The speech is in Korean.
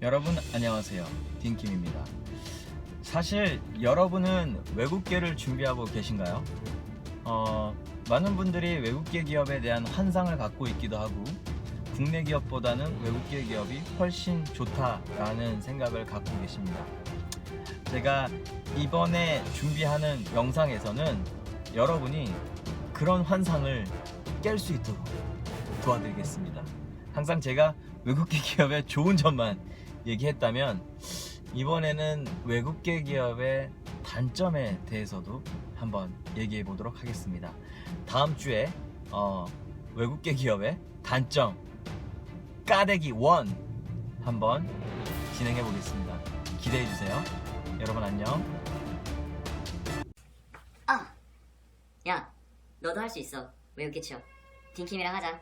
여러분 안녕하세요. 딘킴입니다. 사실 여러분은 외국계를 준비하고 계신가요? 어, 많은 분들이 외국계 기업에 대한 환상을 갖고 있기도 하고 국내 기업보다는 외국계 기업이 훨씬 좋다라는 생각을 갖고 계십니다. 제가 이번에 준비하는 영상에서는 여러분이 그런 환상을 깰 수 있도록 도와드리겠습니다. 항상 제가 외국계 기업의 좋은 점만 얘기했다면 이번에는 외국계 기업의 단점에 대해서도 한번 얘기해 보도록 하겠습니다. 다음 주에 어, 외국계 기업의 단점 까대기 원 한번 진행해 보겠습니다. 기대해 주세요. 여러분 안녕. 아! 야, 너도 할 수 있어. 외국계 취업. 딘킴이랑 하자.